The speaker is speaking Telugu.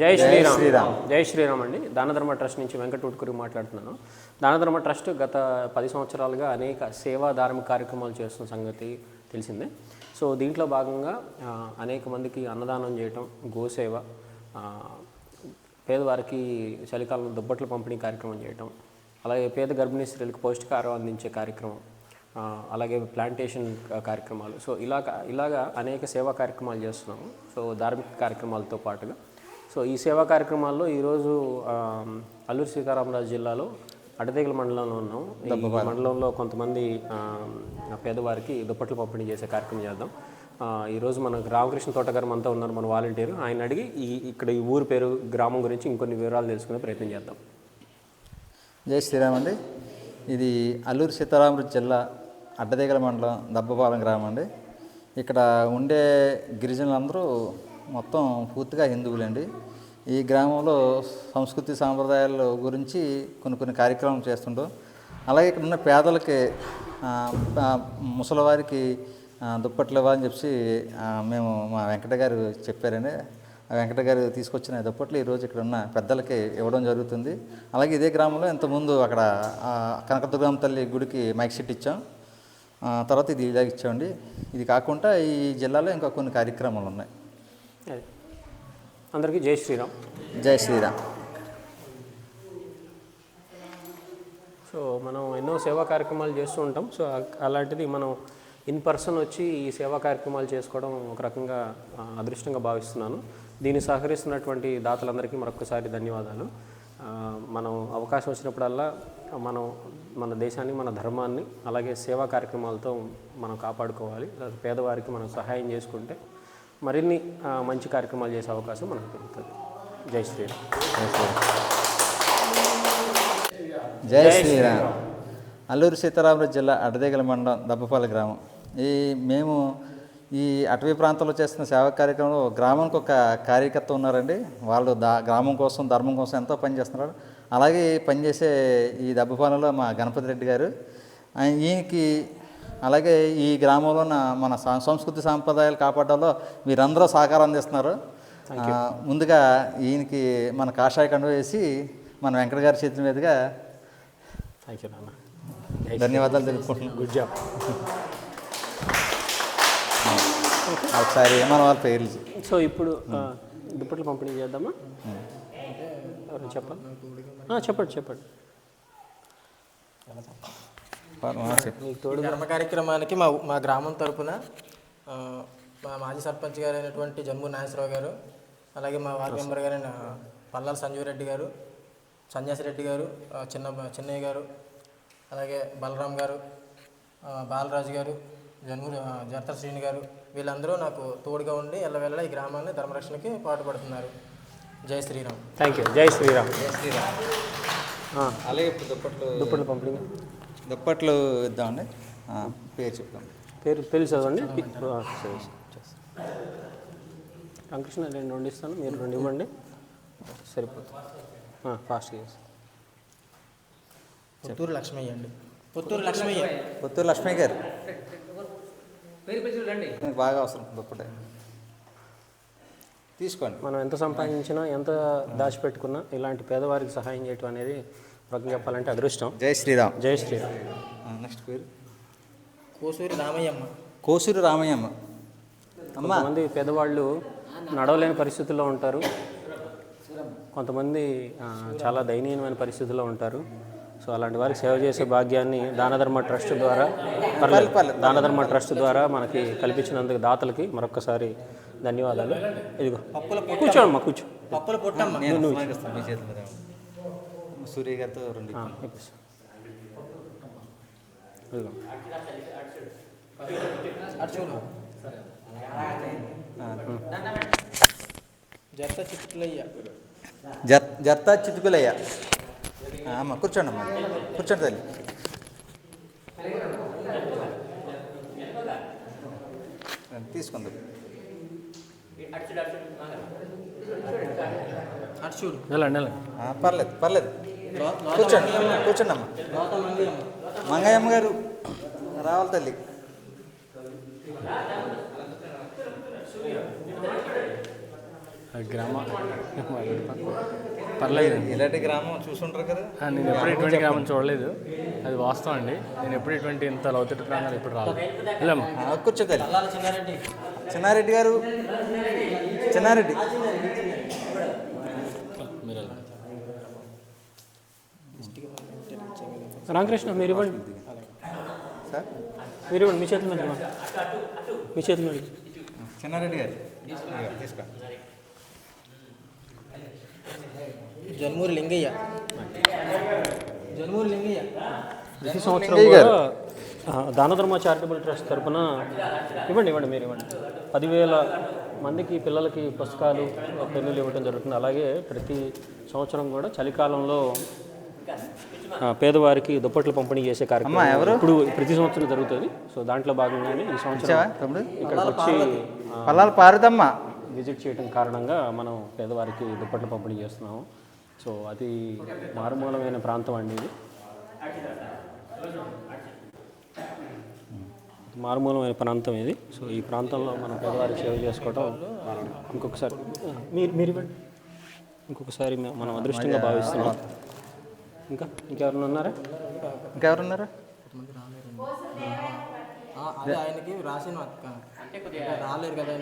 జై శ్రీరామ్. శ్రీరామ్. జై శ్రీరామ్ అండి. దానధర్మ ట్రస్ట్ నుంచి వెంకట ఉట్కూరి మాట్లాడుతున్నాను. దానధర్మ ట్రస్ట్ గత పది సంవత్సరాలుగా అనేక సేవా ధార్మిక కార్యక్రమాలు చేస్తున్న సంగతి తెలిసిందే. సో దీంట్లో భాగంగా అనేక మందికి అన్నదానం చేయటం గోసేవ పేదవారికి చలికాలంలో దుప్పట్ల పంపిణీ కార్యక్రమం చేయటం అలాగే పేద గర్భిణీ స్త్రీలకు పౌష్టికాహారం అందించే కార్యక్రమం అలాగే ప్లాంటేషన్ కార్యక్రమాలు. సో ఇలాగ ఇలాగా అనేక సేవా కార్యక్రమాలు చేస్తున్నాము. సో ధార్మిక కార్యక్రమాలతో పాటుగా సో ఈ సేవా కార్యక్రమాల్లో ఈరోజు అల్లూరి సీతారామరాజు జిల్లాలో అడదేగల మండలంలో ఉన్నాం. మండలంలో కొంతమంది పేదవారికి దుప్పట్లు పంపిణీ చేసే కార్యక్రమం చేద్దాం. ఈరోజు మనకు రామకృష్ణ తోటగారు మనతో ఉన్నారు మన వాలంటీర్. ఆయన అడిగి ఈ ఇక్కడ ఈ ఊరు పేరు గ్రామం గురించి ఇంకొన్ని వివరాలు తెలుసుకునే ప్రయత్నం చేద్దాం. జై శ్రీరామ్ అండి. ఇది అల్లూరు సీతారామరాజు జిల్లా అడ్డదేగల మండలం దబ్బపాలెం గ్రామం అండి. ఇక్కడ ఉండే గిరిజనులందరూ మొత్తం పూర్తిగా హిందువులండి. ఈ గ్రామంలో సంస్కృతి సాంప్రదాయాల గురించి కొన్ని కొన్ని కార్యక్రమాలు చేస్తుంటాం అలాగే ఇక్కడ ఉన్న పేదలకి ముసలివారికి దుప్పట్లు ఇవ్వాలని చెప్పి మేము మా వెంకట గారు చెప్పారండి. ఆ వెంకట గారు తీసుకొచ్చిన దుప్పట్లు ఈరోజు ఇక్కడ ఉన్న పెద్దలకి ఇవ్వడం జరుగుతుంది. అలాగే ఇదే గ్రామంలో ఇంతకుముందు అక్కడ కనకదుర్గం కనకదుర్గమ్మ తల్లి గుడికి మైక్ సెట్ ఇచ్చాం. తర్వాత ఇది ఇలా ఇచ్చామండి. ఇది కాకుండా ఈ జిల్లాలో ఇంకా కొన్ని కార్యక్రమాలు ఉన్నాయి. అందరికీ జై శ్రీరామ్. జై శ్రీరామ్. సో మనం ఎన్నో సేవా కార్యక్రమాలు చేస్తూ ఉంటాం. సో అలాంటిది మనం ఇన్ పర్సన్ వచ్చి ఈ సేవా కార్యక్రమాలు చేసుకోవడం ఒక రకంగా అదృష్టంగా భావిస్తున్నాను. దీన్ని సహకరిస్తున్నటువంటి దాతలందరికీ మరొకసారి ధన్యవాదాలు. మనం అవకాశం వచ్చినప్పుడల్లా మనం మన దేశాన్ని మన ధర్మాన్ని అలాగే సేవా కార్యక్రమాలతో మనం కాపాడుకోవాలి. పేదవారికి మనం సహాయం చేసుకుంటే మరిన్ని మంచి కార్యక్రమాలు చేసే అవకాశం మనకు దొరుకుతుంది. జై శ్రీరామ్. జై శ్రీరామ్. అల్లూరు సీతారామరాజు జిల్లా అడదేగల మండలం దబ్బపాలెం గ్రామం. ఈ మేము ఈ అటవీ ప్రాంతంలో చేస్తున్న సేవా కార్యక్రమంలో గ్రామానికి ఒక కార్యకర్త ఉన్నారండి. వాళ్ళు దా గ్రామం కోసం ధర్మం కోసం ఎంతో పనిచేస్తున్నారు అలాగే పనిచేసే ఈ దబ్బపాలెంలో మా గణపతి రెడ్డి గారు. ఆయన ఈయనకి అలాగే ఈ గ్రామంలో ఉన్న మన సంస్కృతి సాంప్రదాయాలు కాపాడడంలో మీరందరూ సహకారం అందిస్తున్నారు. ముందుగా ఈయనకి మన కాషాయ కండువ వేసి మన వెంకట గారి చేతుల మీదుగా థ్యాంక్ యూ నాన్న. ధన్యవాదాలు తెలుపుకుంటున్నాం. గుడ్ జాబ్ ఒకసారి మన వాళ్ళ పేర్లు సో ఇప్పుడు దుప్పట్లు పంపిణీ చేద్దామా? ఆ, చెప్పండి చెప్పండి ఆ, చెప్పు. మీకు తోడు ధర్మ కార్యక్రమానికి మా మా గ్రామం తరపున మా మాజీ సర్పంచ్ గారు అయినటువంటి జన్ము నాగేశ్వరరావు గారు అలాగే మా వార్డు మెంబర్ గారైన పల్లాల సంజీవ్ రెడ్డి గారు సన్యాసి రెడ్డి గారు చిన్న చిన్నయ్య గారు అలాగే బలరాం గారు బాలరాజు గారు జన్ము ఆ, జర్త శ్రీని గారు వీళ్ళందరూ నాకు తోడుగా ఉండి ఎల్లవెల్ల ఈ గ్రామాన్ని ధర్మరక్షణకి పాటుపడుతున్నారు. జై శ్రీరామ్. థ్యాంక్ యూ జై శ్రీరామ్. ఆ, అలాగే ఇప్పుడు దుప్పట్లు దుప్పట్లు పంపిణీ. దుప్పట్లు ఇద్దామండి. ఆ, పేరు చెప్తాం పేరు పేరు చదవండి. రామకృష్ణ రెండు రెండు ఇస్తాను. మీరు రెండు ఇవ్వండి. సరిపోతుంది. ఫాస్ట్గా చేస్తాను పుత్తూరు లక్ష్మయ్య అండి. పుత్తూరు లక్ష్మయ్య. పుత్తూరు లక్ష్మి గారు. బాగా అవసరం దుప్పటే. తీసుకోండి. మనం ఎంత సంపాదించినా ఎంత దాచిపెట్టుకున్నా ఇలాంటి పేదవారికి సహాయం చేయటం అనేది రకంగా చెప్పాలంటే అదృష్టం. జై శ్రీరామ్. జై శ్రీరామ్. నెక్స్ట్ పేరు? కోసూరి రామయ్యమ్మ. కోసూరు రామయ్యమ్మ. అమ్మ. కొంతమంది పేదవాళ్ళు నడవలేని పరిస్థితుల్లో ఉంటారు. కొంతమంది చాలా దయనీయమైన పరిస్థితుల్లో ఉంటారు. సో అలాంటి వారికి సేవ చేసే భాగ్యాన్ని దానధర్మ ట్రస్ట్ ద్వారా. దానధర్మ ట్రస్ట్ ద్వారా మనకి కల్పించినందుకు దాతలకి మరొకసారి ధన్యవాదాలు. ఇదిగో. కూర్చోమ్మా కూర్చో. పప్పుల పొట్టమ్మ నేను ఇస్తాను మీ చేతుల మీద సూర్య గారితో రెండు అటు చూడు జర్త చిట్టులయ్య జర్ జర్తా చితుకులయ్య ఆ, అమ్మ కూర్చోండి అమ్మ. కూర్చోండి తల్లి. తీసుకుందాం. పర్లేదు పర్లేదు. కూర్చోండి కూర్చోండి అమ్మ మంగయ్యమ్మ. గారు రావాలి తల్లి. గ్రామ పర్లేదు. ఇలాంటి గ్రామం చూసుంటారు కదా. నేను ఎప్పుడు ఇటువంటి గ్రామం చూడలేదు. అది వాస్తవం అండి. నేను ఎప్పుడు ఇటువంటి ఇంత లోతట్టు ప్రాంతాలు ఎప్పుడు రాలేదు. కూర్చోతారు చిన్నారెడ్డి. గారు చిన్నారెడ్డి మీరు వెళ్ళండి. రామకృష్ణ మీరు ఇవ్వండి. సార్? మీరు ఇవ్వండి మీ చేతుల మీద. మీ చేతుల మీద చిన్నారెడ్డి గారు. జన్మూరి లింగయ్య. జన్మూరి లింగయ్య. ప్రతి సంవత్సరం దానధర్మ చారిటబుల్ ట్రస్ట్ తరపున ఇవ్వండి ఇవ్వండి మీరు ఇవ్వండి. పదివేల మందికి పిల్లలకి పుస్తకాలు పెన్నులు ఇవ్వడం జరుగుతుంది. అలాగే ప్రతి సంవత్సరం కూడా చలికాలంలో పేదవారికి దుప్పట్లు పంపిణీ చేసే కార్యక్రమం ఎవరు? ఇప్పుడు ప్రతి సంవత్సరం జరుగుతుంది. సో దాంట్లో భాగంగానే ఈ సంవత్సరం ఇక్కడికి వచ్చి పల్లాల పారుదమ్మ. విజిట్ చేయడం కారణంగా మనం పేదవారికి దుప్పట్లు పంపిణీ చేస్తున్నాము. సో అది మారుమూలమైన ప్రాంతం అండి ఇది. మారుమూలమైన ప్రాంతం ఇది. సో ఈ ప్రాంతంలో మనం పేదవారికి సేవ చేసుకోవడం ఇంకొకసారి మీరు మీరు ఇంకొకసారి మనం అదృష్టంగా భావిస్తున్నాం. ఇంకా? ఇంకెవరైనా ఉన్నారా? ఇంకెవరున్నారు? ఆయనకి రాసిన రాలేరు కదా